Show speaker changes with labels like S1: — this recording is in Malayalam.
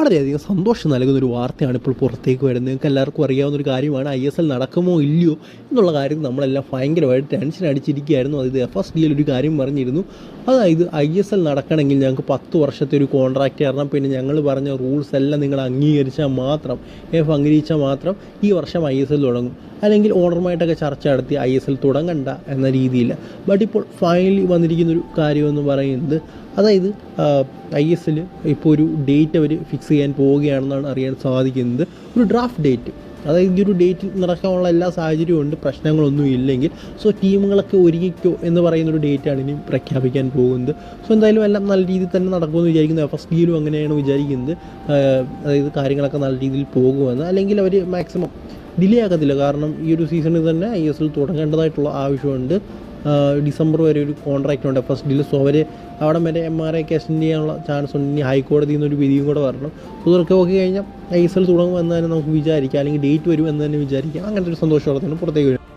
S1: വളരെയധികം സന്തോഷം നൽകുന്ന ഒരു വാർത്തയാണ് ഇപ്പോൾ പുറത്തേക്ക് വരുന്നത്. നിങ്ങൾക്ക് എല്ലാവർക്കും അറിയാവുന്ന ഒരു കാര്യമാണ് ഐ എസ് എൽ നടക്കുമോ ഇല്ലയോ എന്നുള്ള കാര്യം നമ്മളെല്ലാം ഭയങ്കരമായിട്ട് ടെൻഷൻ അടിച്ചിരിക്കുകയായിരുന്നു. അതായത് എഫ് എസ് ഡിയിൽ ഒരു കാര്യം പറഞ്ഞിരുന്നു. അതായത് ഐ എസ് എൽ നടക്കണമെങ്കിൽ ഞങ്ങൾക്ക് പത്ത് വർഷത്തെ ഒരു കോൺട്രാക്റ്റ് തരണം. പിന്നെ ഞങ്ങൾ പറഞ്ഞ റൂൾസ് എല്ലാം നിങ്ങൾ അംഗീകരിച്ചാൽ മാത്രം എഫ് അംഗീകരിച്ചാൽ മാത്രം ഈ വർഷം ഐ എസ് എൽ തുടങ്ങും. അല്ലെങ്കിൽ ഓണറുമായിട്ടൊക്കെ ചർച്ച നടത്തി ഐ എസ് എൽ തുടങ്ങണ്ട എന്ന രീതിയിൽ ബട്ട് ഇപ്പോൾ ഫൈനലി വന്നിരിക്കുന്ന ഒരു കാര്യമെന്ന് പറയുന്നത് അതായത് ഐ എസ് എൽ ഇപ്പോൾ ഒരു ഡേറ്റ് അവർ ഫിക്സ് ചെയ്യാൻ പോവുകയാണെന്നാണ് അറിയാൻ സാധിക്കുന്നത്. ഒരു ഡ്രാഫ്റ്റ് ഡേറ്റ് അതായത് ഈ ഒരു ഡേറ്റിൽ നടക്കാനുള്ള എല്ലാ സാഹചര്യവും ഉണ്ട് പ്രശ്നങ്ങളൊന്നും ഇല്ലെങ്കിൽ. സോ ടീമുകളൊക്കെ ഒരുങ്ങിക്കോ എന്ന് പറയുന്നൊരു ഡേറ്റാണ് ഇനി പ്രഖ്യാപിക്കാൻ പോകുന്നത്. സോ എന്തായാലും എല്ലാം നല്ല രീതിയിൽ തന്നെ നടക്കുമെന്ന് വിചാരിക്കുന്നു. എസ് ഡിയിലും അങ്ങനെയാണ് വിചാരിക്കുന്നത്. അതായത് കാര്യങ്ങളൊക്കെ നല്ല രീതിയിൽ പോകുമെന്ന്. അല്ലെങ്കിൽ അവർ മാക്സിമം ഡിലേ ആക്കത്തില്ല കാരണം ഈ ഒരു സീസണിൽ തന്നെ ഐ എസ് എൽ തുടങ്ങേണ്ടതായിട്ടുള്ള ആവശ്യമുണ്ട്. ഡിസംബർ വരെ ഒരു കോൺട്രാക്റ്റ് ഉണ്ട്. ഫസ്റ്റ് ഡീൽ സോ അവർ അവിടെ വരെ എം ആർ ഐ എക്സ്റ്റെൻഡ് ചെയ്യാനുള്ള ചാൻസ് ഉണ്ട്. ഇനി ഹൈക്കോടതിയിൽ നിന്ന് ഒരു വിധിയും കൂടെ വരണം. സോ ഇതൊക്കെ നോക്കി കഴിഞ്ഞാൽ ഐ എസ് എൽ തുടങ്ങുമെന്ന് തന്നെ നമുക്ക് വിചാരിക്കാം. അല്ലെങ്കിൽ ഡേറ്റ് വരും എന്ന് തന്നെ വിചാരിക്കാം. അങ്ങനത്തെ ഒരു സന്തോഷത്തോടെ പുറത്തേക്ക് വരും.